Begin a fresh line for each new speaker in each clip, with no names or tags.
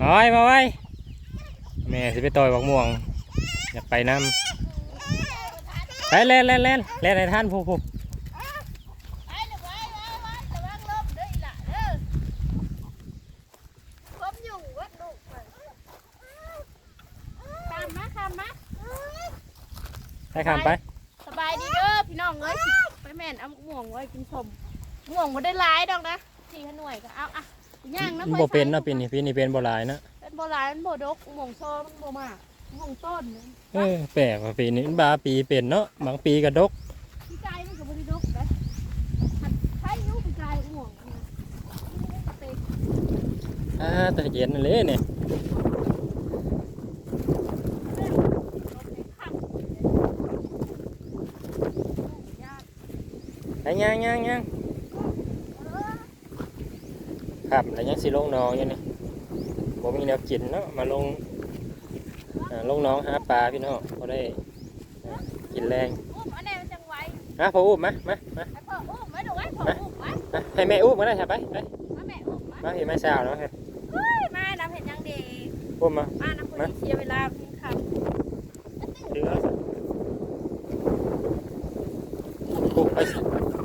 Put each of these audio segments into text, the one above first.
มาไว้มาไว้แม่สิไปต่อยบักม่วง อยากไปน้ำไปเล่นเล่นเล่นเล่นในท่านผู้ผู้
ไปเลยไว้ไว้ไว้ระวังลมเด้ออีหล่ะเด้อผมอยู่วัดลูกก่อนตามมาตามม
ให้ข้ามไป
สบายดีเด้อพี่น้องเอ้ยไปแม่นเอาม่วงไว้กินสมม่วงบ่ได้หลายดอกนะสี่หน่วยก็เอาอะ ย่างนะ
มันบ่เป็นเนาะปีนี้ปีนี้เป็นบ่หลายเนาะ
เป็นโบราณมันบ่ดกม่วงโซมันบ่มากม่วงต้นนี่
เออแปลกว่าปีนี้มันบาปีเป็นเนาะบางปีก็ดก
พี่กายมันก็บ่ได้ดกนะหัดใช้นิ้วพี่กายม่วงนะนี่ก็เต็ม
อ่าแต่เย็นนั่นเลยเนี่ยไอ้ยังยังยัง ครับแล้วยังสิลงหน้องอยู่นี่ผมมีแนวกินเนาะมาลงอ่าลงหน้องหาปลาพี่น้องเขาได้อ่ากินแรง
อุ้มอันนี้มันจังไว
นะพออุ้มมามามา
ให้พ่ออุ้มไว้ดูไว้พ่ออุ้มไว้
มาให้แม่อุ้มมาได้ใช่ไปไป
มาแม่อุ้มไว้
มาเห็นแม่สาวเนาะ
เฮ้ยมาน้ำเห็นยังดี
อุ้มมา
มาน้ำคนเสียเวลาพิงค
ถือเอาสิปลูกไป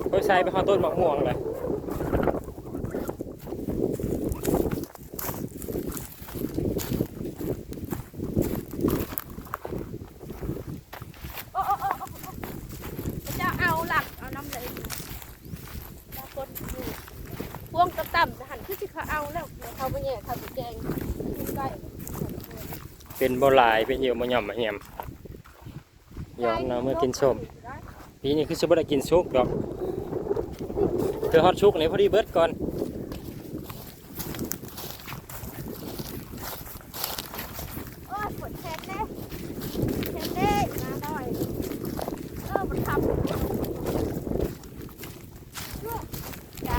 ไปใส่ไปข้าวต้นมะม่วงเลยำ
โอ้โอ้โอ้โอ้จะเอาหลักเอาน้ำเลยจะกดอยู่พวงต่ำๆจะหันขึ้นที่เขาเอาแล้ว เดี๋ยวเขาไปแย่เขาไปแกงกินไก่
เป็นบ่หลายเป็นเหี่ยวบ่หย่อมบ่เหี่ยมย้อนเอาเมื่อกินส้มปีนี้คือสิบ่ได้กินซุกดอกเธอฮอดซุกนี่พอดีเบิดก่อน
โอ้ยปวดแขนเด้แขนเด้มาหน่อยเออมันทำลูกจ้ะ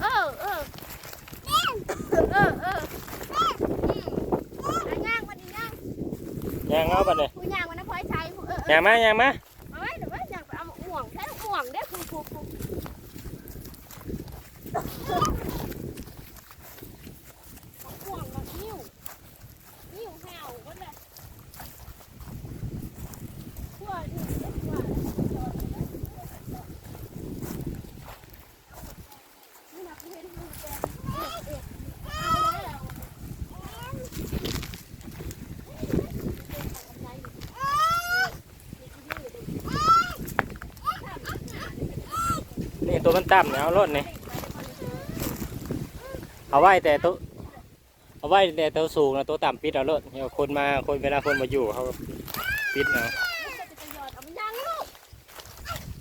เออเออ เออเอออืมอะย่างวันนี้ย่าง
ย่างเอา บัดนี้
ผู้ย่างวันนั้นพลอยใช้ผู้เออเออย่าง
มาย่างมา
เอาไว้เดี๋ยวไว้ย่างไปเอาห่วงใช้ห่วงเด้อผู้ผู้ผู้ห่วงมานิ้วนิ้วแหวกันเลยทั่วนี่เด็กว่านี่นะเพื่อนมือแกเอ๊ะเอ๊ะเอาแล้ว
นี่ตัว มันต่ำเนี่ยเอารถนี่เอาไว้แต่ตัวเอาไว้แต่ตัวสูงนะตัวต่ำปิดเอารถเดี๋ยวคนมาคนเวลาคนมาอยู่เขาปิดเนา
งลูก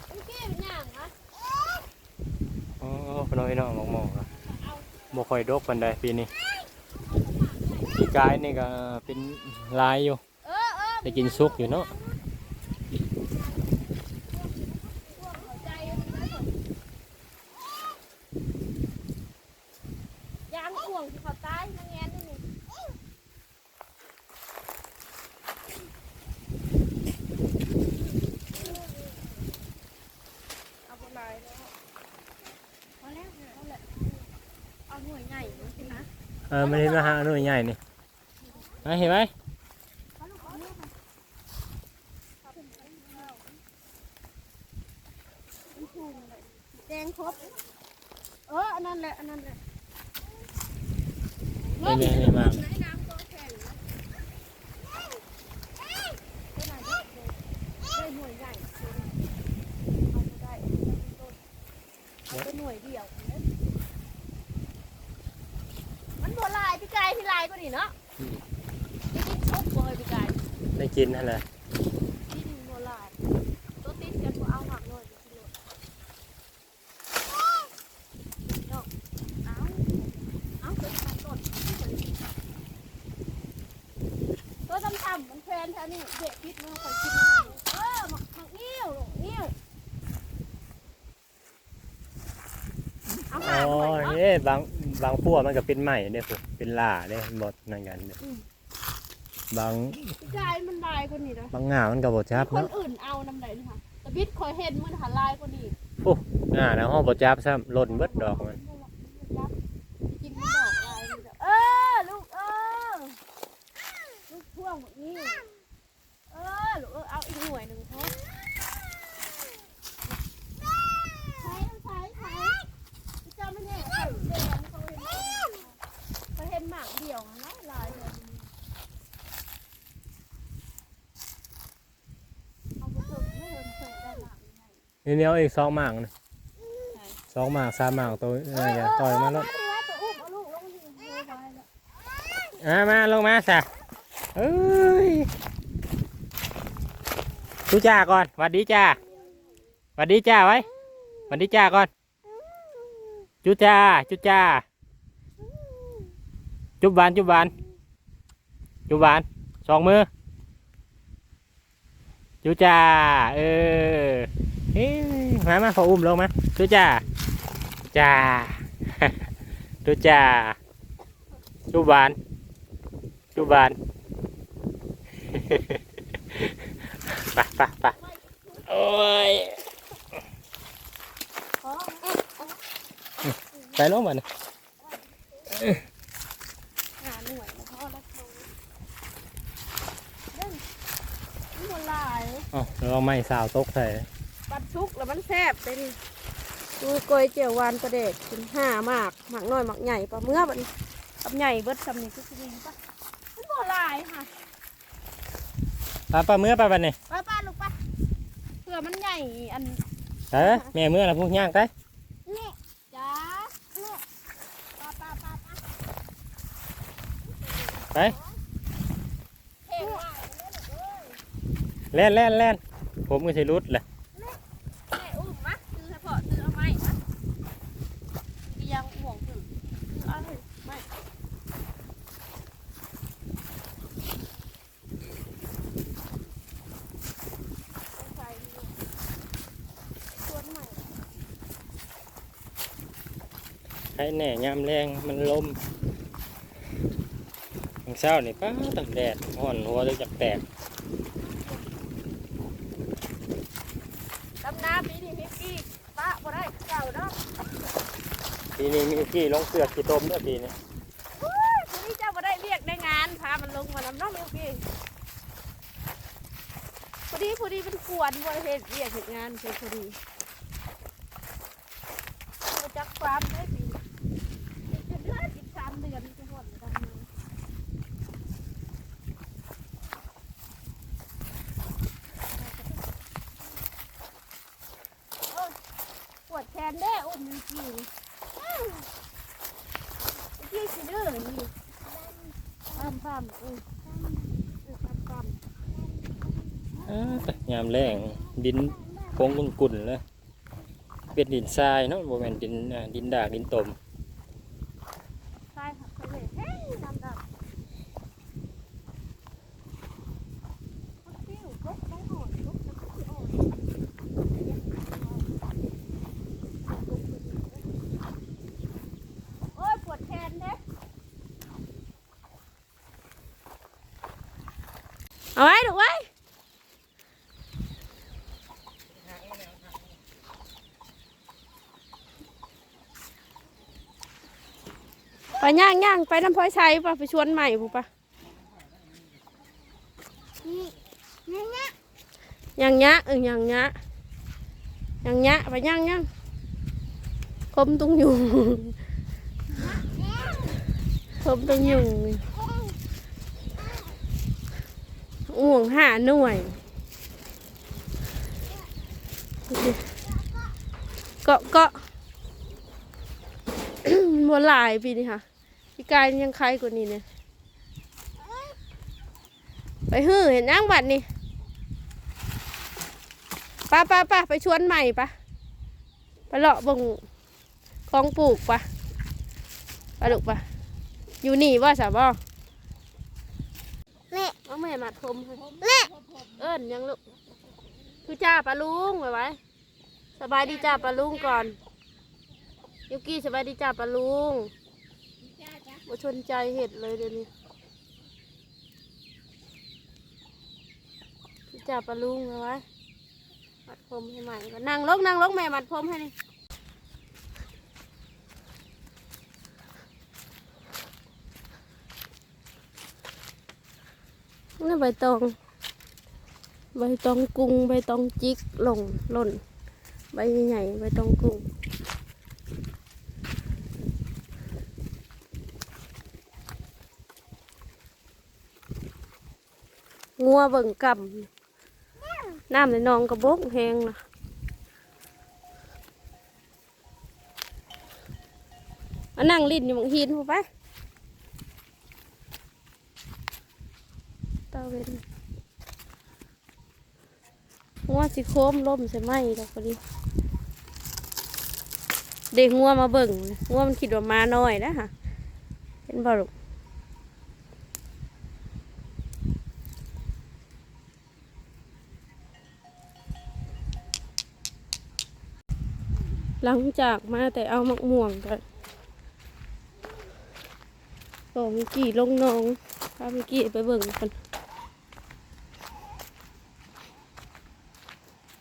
มันเกี้ยมันย่างนะ
อ๋อพี่น้องพี่น้องมองนะบ่ค่อยดกปานใดปีนี้ปีกายนี่ก็เป็นลายอยู่
เออเออ
ได้กินซุกอยู่เนาะ
ย่างห่วงที่เขาตายมาแงนนี่นี่เอาไปลายแล้วพอแล้วเอาแหละเอาหน่วยใหญ่มาสินะ
เออ มันเห็นมาหาหน่วยใหญ่นี่มาเห็นไหม
เอาลูกเอาลูกมาเอาเป็นไปแล้วมันถูกเลยแดงครบ เอออันนั้นแหละ อันนั้นแหละ
นี่นี่นี่มา
ไหนน้ำตัวแข็งนะไปไหนได้เลยได้หน่วยใหญ่เอาไปได้ต้นเอาไปหน่วยเดียวนะมันโบลายพี่กายพี่ลายก็นี่เนาะนี่กินชกบ่อยพี่กาย
ได้ กินนั่นแหละ
ที่โบลายตัวติดกันบ่เอาหมักหน่อยกินเลยเนาะเอาเอาไปทำต้นตัวทำทำมันแฟนแถวนี้เด็กคิดมันคอยคิดมันเออหมักหมักนิ้วลูกนิ้วเอา
อ๋
หางหน่
อ
ยเนาะ
นี่บางบางพวกมันก็เป็นใหม่เนี่ยพุ่นเป็นล่าเนี่ยหมดนั่นกันเนี่ย
อืม
บาง
พี่กายมันลายกว่านี้นะ
บางงามันก็บ่จับ
คน
เนาะ
อื่นเอานำไหนนะคะแต่บิดคอยเห็นมันหาลายกว่านี้
งาแล้วห้องบ่จับซ้ำหล่นเบิดดอกมัน
กินไม่ได้
นี่เหนียวอีกสองหมากนะสองหมากสามหมากตัวอออย่าต่อยมาแล้วอามาลงมาซะเอ้ยทุจ้าก่อนหวัดดีจ้าหวัดดีจ้าไว้หวัดดีจ้าก่อน จุจ้าจุจ้าจุบบานจุบบานจุบบานสองมือจุจ้าเออ เอ้ยมามาขออุ้มลงมาจุจ้าจ้าจุจ้าจุบบานจุบบานไปไปไปโอ้ยไปลงมาเนี่ย
หาหน่วยแล้วพ่อแล้วโตเล่นมันบ่หลาย
อ๋อเราไม่สาวตกใส่
ปัดชุกแล้วมันแซ่บเลยนี่ดูกอยเจียวหวานประเด็กกินห้ามากหมักน้อยหมักใหญ่ปลาเมื่อบัดนกับใหญ่เบิดสำนี่คือสิดีปะมันบ่หลายค่ะ
ปลาปลาเมื่อปลาบันนี่
ไปป้าลูกปะเผื่อมันใหญ่อัน
เออแม่เมื่อนะพวกย่างไป
นี่จ้านี่ป้าป้าป้าป้า
ไป
เท่มาก
แล่นแล่นแล่นผมก็ใช้รุดแหละ
แม่อุ้มมะซื้อเฉพาะซื้อเอาไม้มะอียังห่วงถือซื้อเอาเลยไม่ใส่นี่ชวนใหม่
ใช้แหน่ยามแรงมันลมทางเช้านี่ป้าตักแดดห่อนหัวเลยจากแตก
ดำน้ำปีนี้พี่กี้ป้าบ่ได้เก่าเนาะ
ปีนี้มีกี่ลงเสือกกี่ต้มด้วยปีนี้
ทีนี้เจ้าบ่ได้เรียกได้งานพามันลงมาลำน้องมิวกี้พอดีพอดีเป็นกวนบ่ได้เฮ็ดเรียกเฮ็ดงานเพิ่นพอดีมาจักความได้ปีอีกเดือนอีกสามเดือนจะหมดกันมาโอ้ยปวดแขนเด้อุ้มมิวกี้นี่อ้าวมิวกี้สิดื้อนี่ ปั๊มปั๊มอือเออปั๊มปั๊ม
เอ้อ ยามแรงดินโค้งกุ่นๆเลยเป็นดินทรายเนาะโมเมนดินอ่าดินดากดินตม
ใช่ค่ะเคยเห็นเฮ้ยดำดำปิ้วลุกไม่อ่อนลุกแล้วก็ไม่อ่อนโอ้ยปวดแขนเด้เอาไว้ดูไว้ ไปย่างย่างไปน้ำพลอยชัยปะไปชวนใหม่ปุ๊ปะย่างยะเออย่างยะย่างยะไปย่างย่างคมตุงยุงคมตุงยุงอ่วงหาหน่วยเกาะเกาะบัวลายปีนี้ค่ะ พี่กายยังใครกว่านี้เนี่ยไปฮื้อเห็นย่างบัดนี่ป้าป้าป้าไปชวนใหม่ปะไปเลาะเบ่งคลองปลูกปะไปลูกปะอยู่นี่ว่าสาบอ
แม่
เอาแม่มาทมให้
แม่
เอิ้นยังลูกคือจ้าปลาลุงไว้ไว้สบายดีจ้าปลาลุงก่อนยุกี้สบายดีจ้าปลาลุง บ่ชนใจเห็ดเลยเดี๋ยวนี้จ้าปลาลุงไว้ไว้มัดผมให้ใหม่ก็นั่งลงนั่งลงแม่มัดผมให้นี่นี่ใบตอง ใบตองกุ้ง ใบตองจิกหล่งหล่น ใบใหญ่ใบตองกุ้ง งัวเบิ่งกำน้ำในนองกระบกแหงนะมานั่งลิ้นอยู่บนหินผู้ไปตาเวนงัวสิโค้มล่มใช่ไหมดอกพอดีเด็กงัวมาเบิ่งงัวมันขิดว่ามาน้อยนะฮะเป็นบ่ลุก หลังจากมาแต่เอามักม่วงกันสองมิกกี้ลงน้องพามิกกี้ไปเบิ่งกัน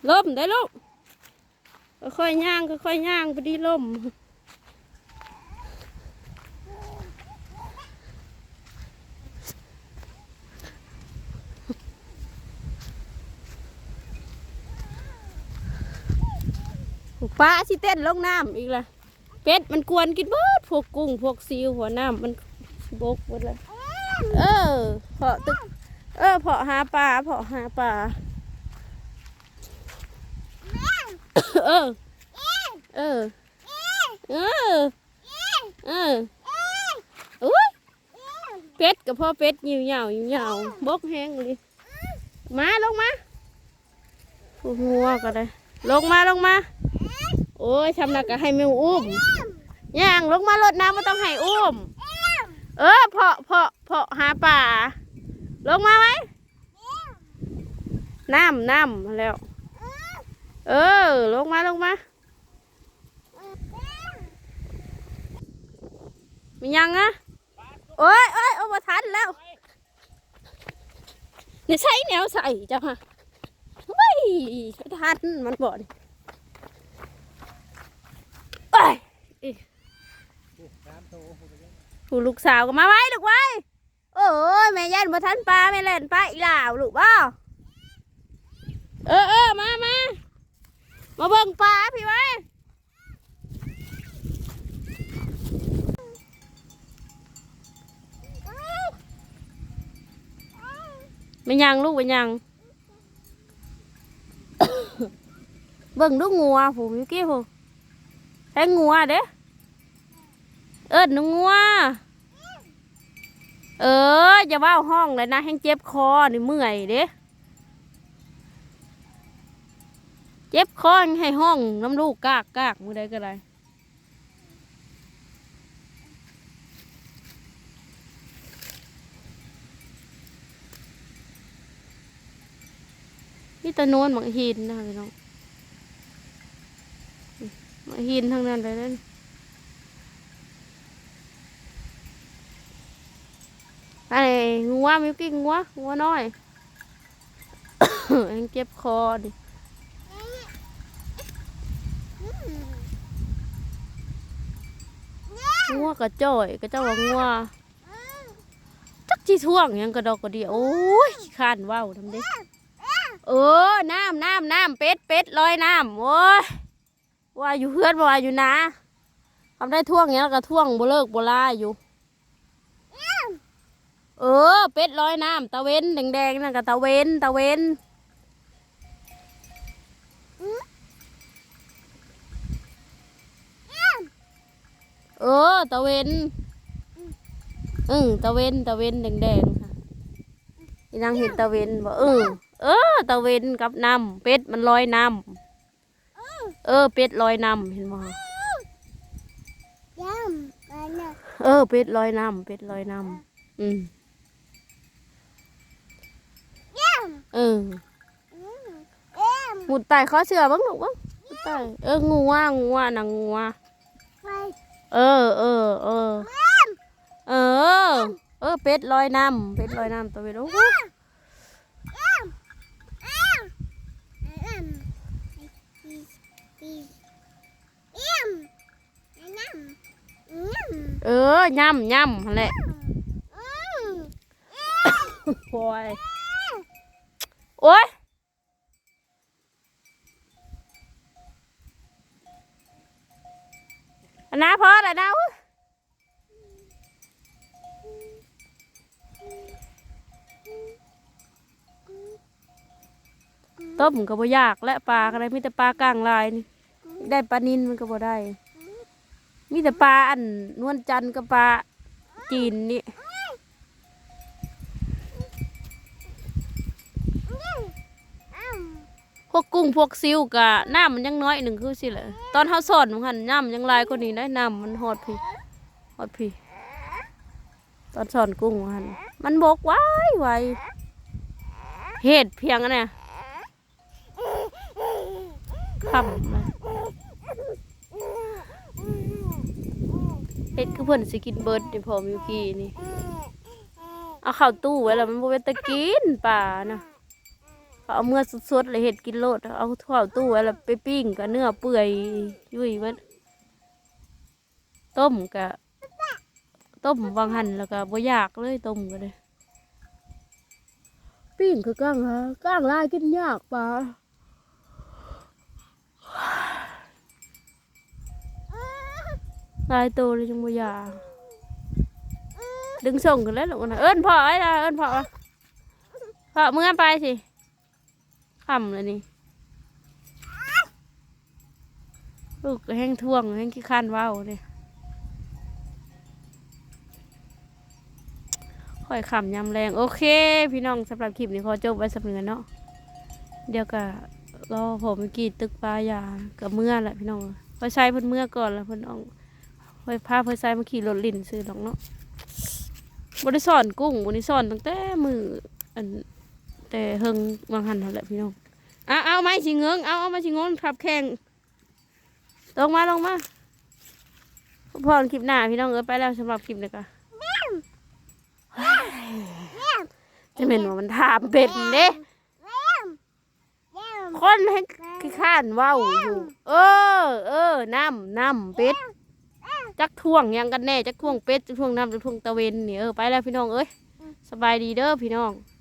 ล่มได้ลูกค่อยๆย่างค่อยๆย่างไปดีล่ม ปลาสิเต้นลงน้ำอีกละเป็ดมันกวนกินเบิดพวกกุ้งพวกซีอิ๊วหัวน้ำมันบกหมดเลยเออเพาะตึกเออเพาะหาปลาเพาะหาปลาเออเออเออเอออุ้ยเป็ดกับพ่อเป็ดยิวเหยาวยิวเหยาวบกแห้งเลยมาลงมาโอ้โหก็ได้ลงมาลงมา โอ้ยชำนักก็ให้แมวอุ้มย่างลงมารดน้ำไม่ต้องให้อุ้ม เออเพาะเพาะเพาะหาป่า ลงมาไหมน้ำน้ำแล้ว เออ ลงมาลงมามียังอะโอ้ยโอ้ยเอามาทันแล้วเนี่ยใส่แนวใส่จ้ะฮะเฮ้ยไม่ทันมันบ่น เอ้ยอิผู้ลูกสาวก็มาไว้ลูกไว้ โอ้ยแม่ยันบ่ทันปลาแม่เล่นปลาอีหลาวลูกบ่เออเออมามามาเบิ่งปลาพี่ไว้ไม่ยังลูกไม่ยัง เบิ่งดูงัวผู้มิวกี้ผู้ ใช้งัวเด้เอิ้นงงัว เอออย่าว่าห้องเลยนะแห้งเจ็บคอนี่เมื่อยเด้เจ็บคอให้ห้องน้ำลูกกากกากมือใดก็ได้นี่ตะโนนหมังหินนะพี่น้อง หินทั้งนั้นเลยนั่นไอ้งัวมิวกิ้งงัวงัวน้อยยังเจ็บคอดิงัวกระจ่อยกระเจ้าว่างัวจักจีท่วงยังกระดอกกระเดียวโอ้ยข้านว่าวทำด้เออน้ำน้ำน้ำเป็ดเป็ดลอยน้ำโอ้ย ว่าอยู่เพื่อนว่าอยู่นะทำได้ท่วงเงี้ยแล้วก็ท่วงบ่เลิกบ่ลาอยู่ เออ เป็ดลอยน้ำตะเวนแดงๆนั่นก็ตะเวนตะเวนเออตะเวนอืมตะเวนตะเวนแดงๆค่ะอีนางเห็นตะเวนบ่เออเออตะเวนกับน้ำเป็ดมันลอยน้ำ เออ เป็ดลอยน้ำเห็นบ่คะ
ยำกันนะ
เออ เป็ดลอยน้ำเป็ดลอยน้ำอืม
ย
เออำ
เอ็ม
หมุดไตข้อเสือบ้างหนูบ้างหมุดไตเอองูว่างูว่านางงูว่า
ไป
เออเออเออเออ เออ เป็ดลอยน้ำเป็ดลอยน้ำตัวเป็ดโอ้โห
เอ็มเอ็มเอ็มปีปีเอ็มน้ำน้ำ
เออย่ำย่ำหั่นแหละ
อืม
โอ้ยโอ้ยอันน้าพอแล้วนะอุ๊ยต้มก็บ่ยากและปลาก็ได้มีแต่ปลากลางลายนี่ได้ปลานินมันก็บ่ได้ มีแต่ปลาอันนวลจันทร์กับปลาจีนนี่พวกกุ้งพวกซิวกะน้ำมันยังน้อยหนึ่งคือสิเลยตอนเขาสอนมันหันน้ำมันยังลายกว่านี้ได้น้ำมันหอดพี่หอดพี่ตอนสอนกุ้งมันหันมันบกไว้ไวเหตุเพียงอันเนี่ยคำนะเฮ็ดคือเพิ่นสิกินเบิร์ดนี่พอมิวกี้นี่ เอาเข้าตู้ไว้แล้วมันบ่เป็นตะกินป่านะเขาเอาเมื่อสดๆเลยเห็ดกินโลด เอาเข้าตู้ไว้แล้วไปปิ้งกับเนื้อเปื่อยยุ่ยเบิดต้มกะต้มวางหั่นแล้วก็บ่ยากเลยต้มก็เลยปิ้งคือก้างฮะก้างลายกินยากป่า ลายโตเลยจังบ่อยากดึงส่งกันแล้วลูกนะเอิ้นพ่อไอ้ละเอิ้นพ่อพ่อเมื่อไปสิขำเลยนี่ลูกแห้งท่วงแห้งขี้ข้านว่าวเนี่ยค่อยขำยำแรงโอเค พี่น้องสำหรับคลิปนี้ขอจบไว้สำเนือเนาะเดี๋ยวก็รอผมกี้ตึกปลายากับเมื่อแหละพี่น้องพอใช้เพิ่นเมื่อก่อนแล้วเพิ่นเออก พอพาเพิ่นใช้มาขี่รถลิ่นซื้อดอกเนาะบริสอนกุ้งบริสอนตั้งแต่มืออันแต่เฮงวางหันนั่นแหละพี่น้องเอาเอาไม้ชิงเงงเอาเอามาชิงงงขับแข่งลงมาลงมาพอคลิปหน้าพี่น้องเออไปแล้วสำหรับคลิปนี้ก็จะเป็นว่ามันถามเป็นเด้คนให้ขี้ข้านว้าวอยู่ เออ เออน้ำน้ำเป็ด จักท่วงหยังกันแน่จักท่วงเป็ดจักท่วงน้ำจักท่วงตะเวนนี่เออไปแล้วพี่น้องเอ้ยสบายดีเด้อพี่น้อง
ส